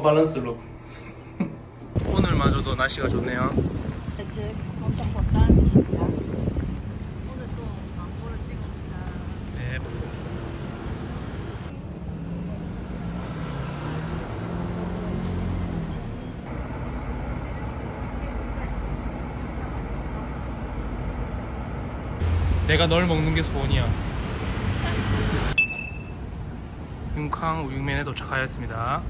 밸런스 룩. 오늘마저도 날씨가 좋네요. 즉 엄청 덥다는 뜻입니다. 오늘 또. 네. 내가 널 먹는 게 소원이야. 윤캉 우육면에 도착하였습니다.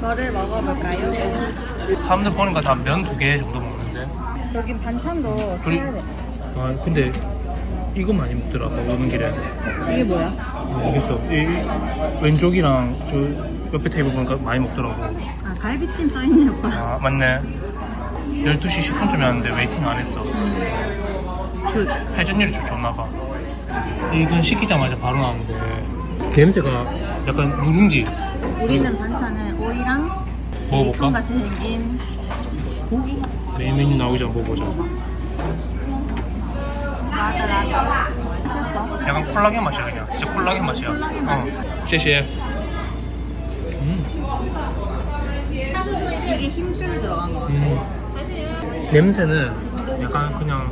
뭐를 먹어볼까요? 사람들 보니까 다 면 두 개 정도 먹는데. 여긴 반찬도 그리- 사야 돼. 아 근데 이거 많이 먹더라. 아까 오는 길에. 이게 뭐야? 모르겠어. 이 왼쪽이랑 저 옆에 테이블 보니까 많이 먹더라고. 아 갈비찜 써있네 오빠. 아 맞네. 12시 10분쯤에 왔는데 웨이팅 안 했어. 그 회전율이 좀 좋나 봐. 이건 시키자마자 바로 나오는데 냄새가 약간 누룽지. 우리는 반찬은 오이랑 먹어볼까? 베이컨 같이 생긴 고기. 메인 메뉴 나오기 전에 먹어보자. 나다. 맛있어? 약간 콜라겐 맛이야 그냥. 진짜 콜라겐 맛이야. 콜라겐 맛. 어.谢谢. 음. 이게 힘줄 들어간 거 같아. 음. 냄새는 약간 그냥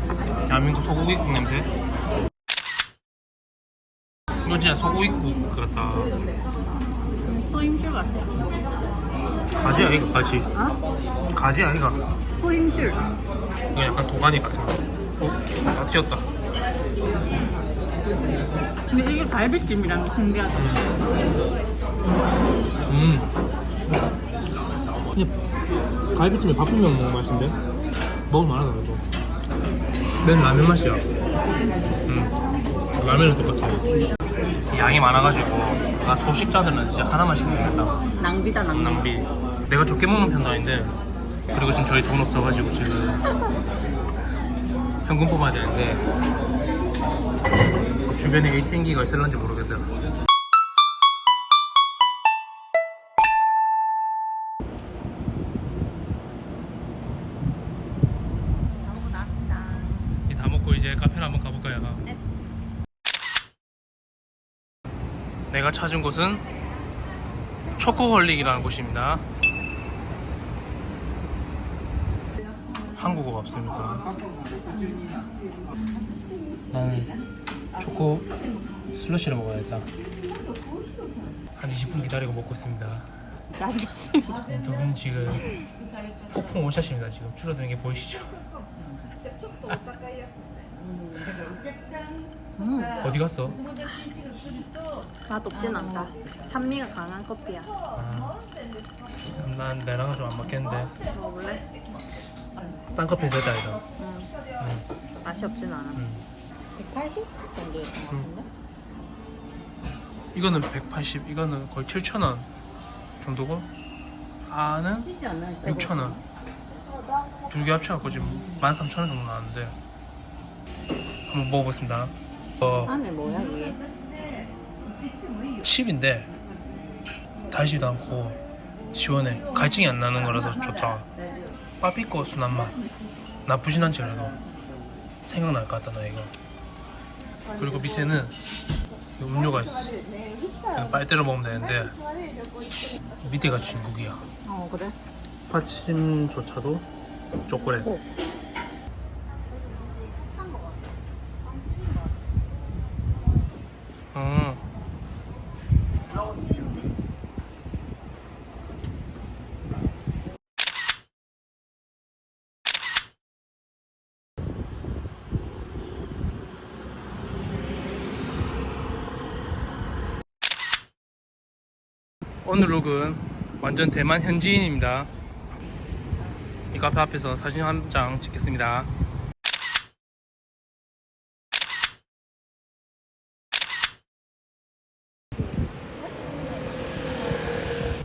대한민국 소고기국 냄새? 이거 진짜 소고기국 같다 소힘줄 같아. 가지 아이가 가지 어? 가지 아이가 소힘줄. 이거 약간 도가니 같은 거 어? 다 튀었다 근데 이게 갈비찜이란 게 신기하다. 음 그냥 갈비찜에 밥 비벼 먹는 맛인데? 먹을 만 하다 그래도 면 라면 맛이야 음 라면은 똑같아 양이 많아가지고 아 소식자들은 진짜 하나만 시키면 되겠다 낭비다 낭비. 낭비. 내가 적게 먹는 편도 아닌데 그리고 지금 저희 돈 없어가지고 지금 현금 뽑아야 되는데 그 주변에 ATM기가 있을런지 모르겠다. 너 찾은 곳은 초코홀릭이라는 곳입니다. 한국어가 없습니다. 나는 초코 슬러시를 먹어야겠다. 한 20분 기다리고 먹고 있습니다. 짜증났습니다. 두분 지금 폭풍 원샷입니다. 지금 줄어드는 게 보이시죠? 음, 어디 갔어? 맛 없진 않다. 산미가 강한 커피야. 아, 난 내랑은 좀 안 맞겠는데 먹을래? 쌍커피 됐다 이거. 음, 응, 맛이 없진 않아. 응. 180 정도였던 것 같은데? 이거는 180, 이거는 거의 7,000원 정도고 아는 치지 않나? 6,000원. 두 개 합쳐갖고 지금 13,000원 정도 나왔는데 한번 먹어보겠습니다. 어, 안에 뭐야 위에? 칩인데 달지도 않고 시원해. 갈증이 안 나는 거라서 좋다. 빠삐꼬 순한 맛. 나쁘진 않지 그래도 생각날 것 같다 나 이거. 그리고 밑에는 이 음료가 있어. 빨대로 먹으면 되는데 밑에가 중국이야. 어 그래? 파침조차도 초콜릿. 오늘 룩은 완전 대만 현지인입니다. 이 카페 앞에서 사진 한 장 찍겠습니다.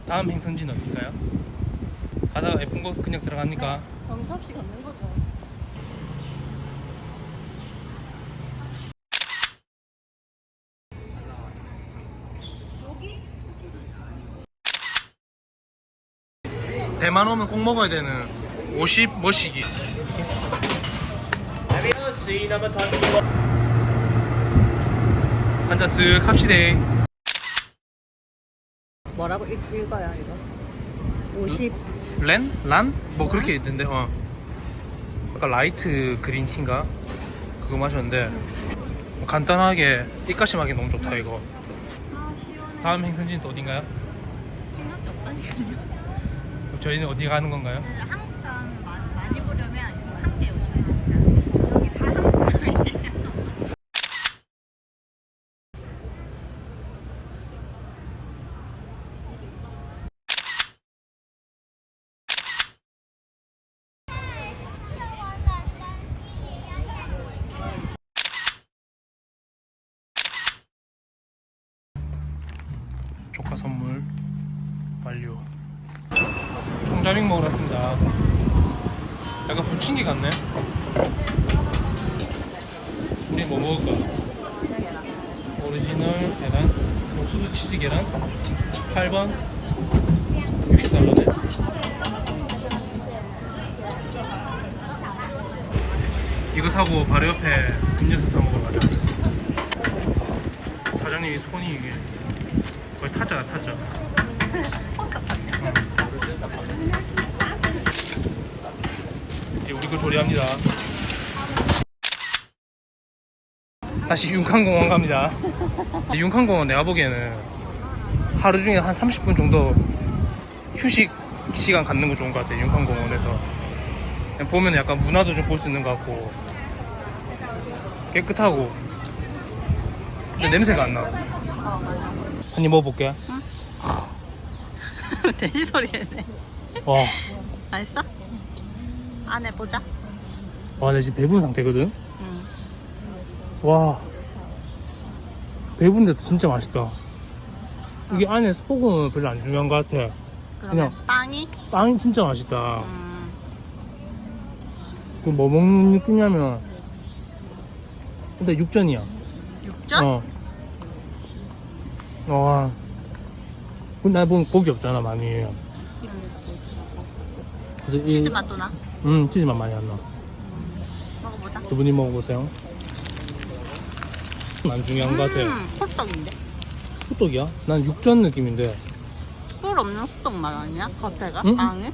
다음 행선지는 어딜까요? 가다가 예쁜 곳 그냥 들어갑니까? 정섭씨 걷는 거죠. 대만 오면 꼭 먹어야 되는 50 머시기. 한잔 쓱 합시다. 뭐라고 읽, 읽어요 이거? 50 렌? 란? 뭐 그렇게 있던데 어 아까 라이트 그린티인가? 그거 마셨는데 뭐 간단하게 입가심하기 너무 좋다 이거 아 다음 행선지는 또 어딘가요? 생각이 없다니까요 저희는 어디 가는 건가요? 한국 사람 마- 많이 보려면 한국에 오시면 됩니다 여기 다 한국 사람이에요 조카 선물 완료 총자밍 먹으러 왔습니다. 약간 부침개 같네. 우리 뭐 먹을까? 오리지널 계란 옥수수 치즈 계란? 8번? 60달러네. 이거 사고 바로 옆에 음료수 사 먹으러 가자. 사장님이 손이 이게 거의 타짜가 타짜. 응. 이제 우리 거 조리합니다 다시 윤칸공원 갑니다 윤칸공원 내가 보기에는 하루 중에 한 30분 정도 휴식 시간 갖는 거 좋은 것 같아 윤칸공원에서 그냥 보면 약간 문화도 좀 볼 수 있는 것 같고 깨끗하고 근데 냄새가 안 나. 한입 먹어볼게. 돼지 소리를 와, 맛있어? 안에 보자 와, 나 지금 배부른 상태거든. 응. 와, 배부른데도 진짜 맛있다. 이게 안에 소금은 별로 안 중요한 것 같아. 그러면 그냥. 빵이? 빵이 진짜 맛있다. 음, 그 뭐 먹는 느낌이냐면 일단 육전이야. 육전? 어. 와. 근데 나 보면 고기 없잖아 많이. 그래서 이- 치즈 맛도 나? 음, 치즈 맛 많이 안 나. 먹어보자 두 분이 먹어보세요. 안 중요한 것 같아. 음, 호떡인데? 호떡이야? 난 육전 느낌인데. 꿀 없는 호떡 맛 아니야? 겉에가? 응? 빵이?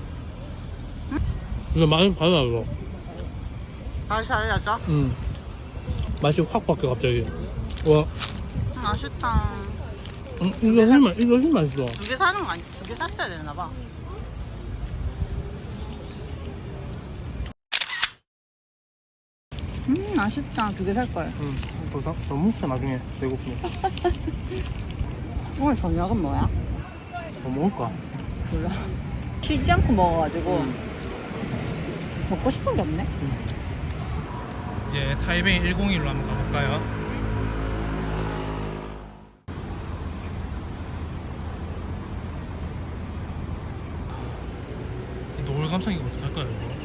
이거 맛이 달라, 이거. 맛이 알려줘? 음. 맛이 확 바뀌어, 갑자기. 와, 음, 맛있다 음, 이거 훨씬, 맛- 이거 훨씬 맛있어. 두 개 사는 거 아니? 두개 샀어야 되나 봐 음 맛있다 두 개 살 걸 음, 더 사, 더 먹자, 나중에. 배고프면. 오늘 저녁은 뭐야? 뭐 먹을까? 몰라 쉬지 않고 먹어가지고 음. 먹고 싶은 게 없네 이제 타이베이 101로 한번 가볼까요? 감성이 어떡할까요, 이거?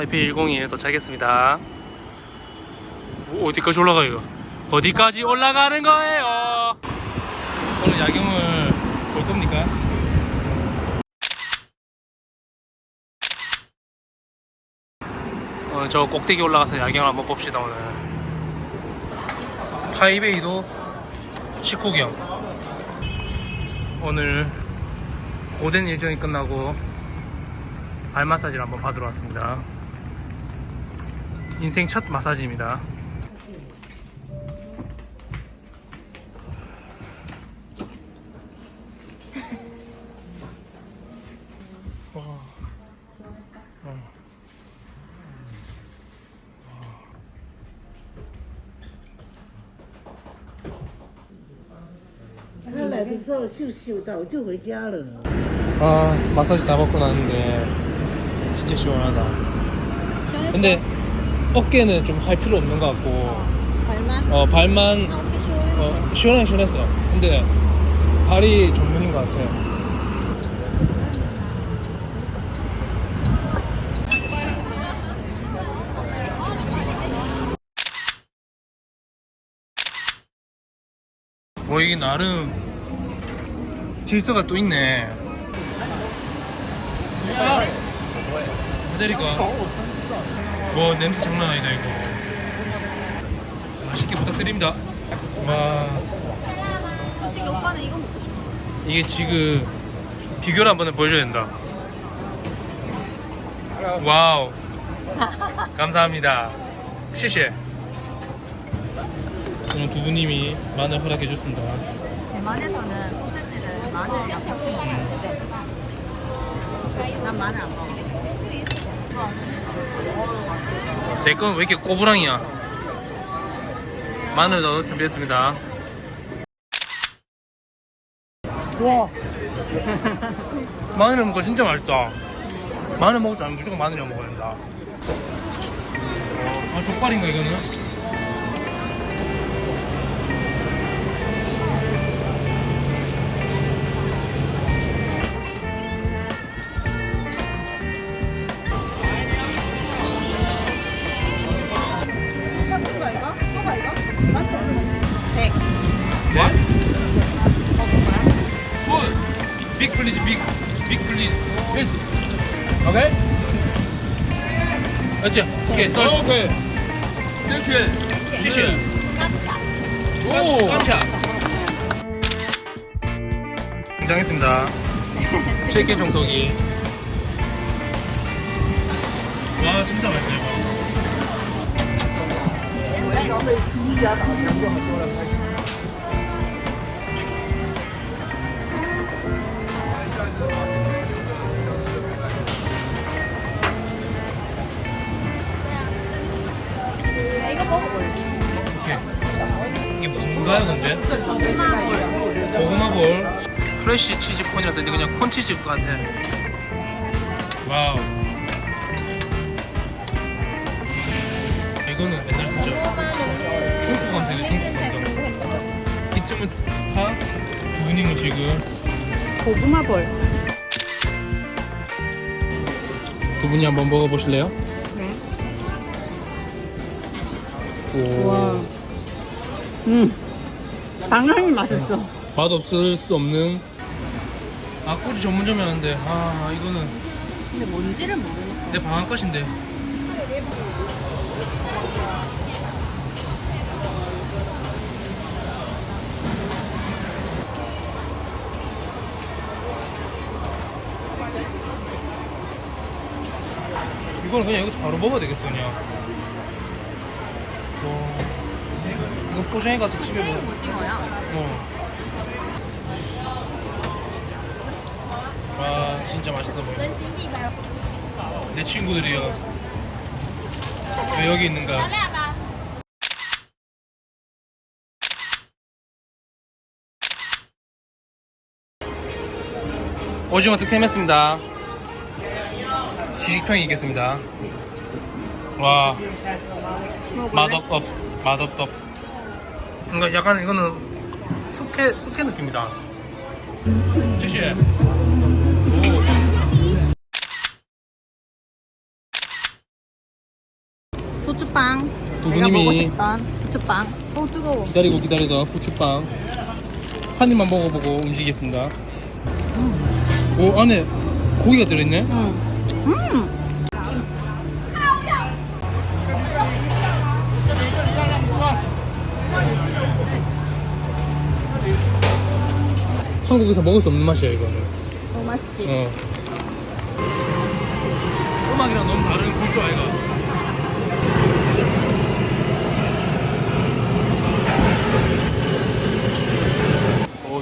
타이페이 102에 도착했습니다. 뭐, 어디까지 올라가 이거? 어디까지 올라가는 거예요? 오늘 야경을 볼 겁니까? 어, 저 꼭대기 올라가서 야경을 한번 봅시다 오늘. 타이베이도 식후경. 오늘 고된 일정이 끝나고 발 마사지를 한번 받으러 왔습니다. 인생 첫 마사지입니다. 와. 어. 他来的时候秀秀到就回家了。 아 마사지 다 받고 나왔는데 진짜 시원하다. 근데 어깨는 좀 할 필요 없는 것 같고 발만? 어 발만 아, 어깨 시원해. 어, 시원하게 시원했어 근데 발이 전문인 것 같아요 뭐 어, 이게 나름 질서가 또 있네 야. 다리까. 뭐 냄새 장난 아니다 이거. 맛있게 부탁드립니다. 와 솔직히 오빠는 이거 먹고 싶어. 이게 지금 비교를 한번 보여줘야 된다. 와우. 감사합니다. 시시. 오늘 두부님이 마늘 허락해 줬습니다. 대만에서는 소세지를 마늘이랑 같이 먹는데 난 마늘 안 먹어. 내 건 왜 이렇게 꼬부랑이야? 마늘 넣어 준비했습니다. 와. 마늘 먹으니까 진짜 맛있다. 마늘 먹을 줄 알면 무조건 마늘이랑 먹어야 된다. 아, 족발인가 이거는? Big please, big, big please. Yes. Okay. 맞지? 오케이, 썰. 오케이. 땡큐. 시시. 오. 깜짝. 긴장했습니다. 치킨 정석이. 와, 진짜 맛있다 이 프레쉬 치즈 콘이라서 이게 그냥 콘 치즈 같아. 와우. 이거는 옛날 진짜 중국 감성이네, 중국 감성. 이쯤은 다 두부님은 지금 고구마 볼. 두 분이 한번 먹어보실래요? 네. 오. 와. 음. 당연히 맛있어. 맛없을 수 없는 아 꼬리 전문점이었는데 아 이거는 근데 뭔지를 모르겠어. 내 방앗갓인데 이거는 그냥 여기서 바로 먹어야 되겠어 그냥 와 이거 포장해 가서 집에 먹어 오징어야. 어. 와 진짜 맛있어 보여. 내 친구들이요. 왜 여기 있는가? 오징어 득템했습니다. 시식평이 있겠습니다. 와 맛없업 맛없업. 그러니까 약간 이거는 숙회 숙회 느낌이다. 제시. 후추빵. 두부님이- 내가 먹고 싶던 후추빵. 어 뜨거워. 기다리고 기다리던 후추빵 한 입만 먹어보고 움직이겠습니다. 오 안에 고기가 들어있네. 응. 음. 한국에서 먹을 수 없는 맛이야 이거는. 너무 맛있지. 어. 음악이랑 너무 다른 굴조 아이가.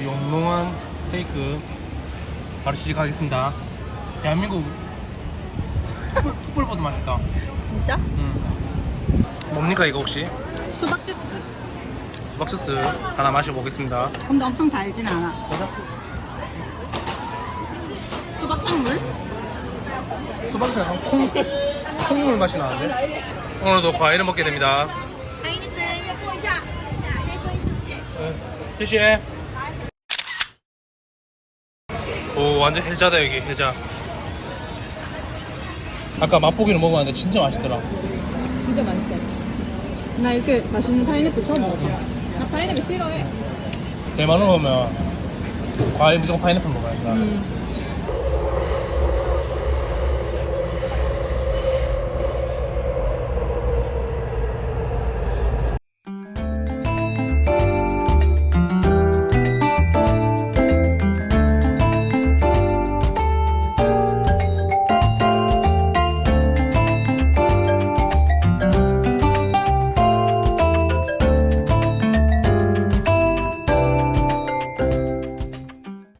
용롱한 스테이크 바로 시식하겠습니다. 대한민국 툭볼보다 맛있다. 진짜? 응. 뭡니까 이거 혹시? 수박 주스. 수박 주스 하나 마셔보겠습니다. 근데 엄청 달진 않아. 수박 탕물? 수박에서 약간 콩, 콩물 맛이 나는데? 오늘도 과일을 먹게 됩니다. 谢谢。 완전 해자다 여기 해자. 아까 맛보기로 먹었는데 진짜 맛있더라. 진짜 맛있어. 나 이렇게 맛있는 파인애플 처음 먹어봐. 나 파인애플 싫어해. 대만으로 오면 과일 무조건 파인애플 먹어야 된다. 음.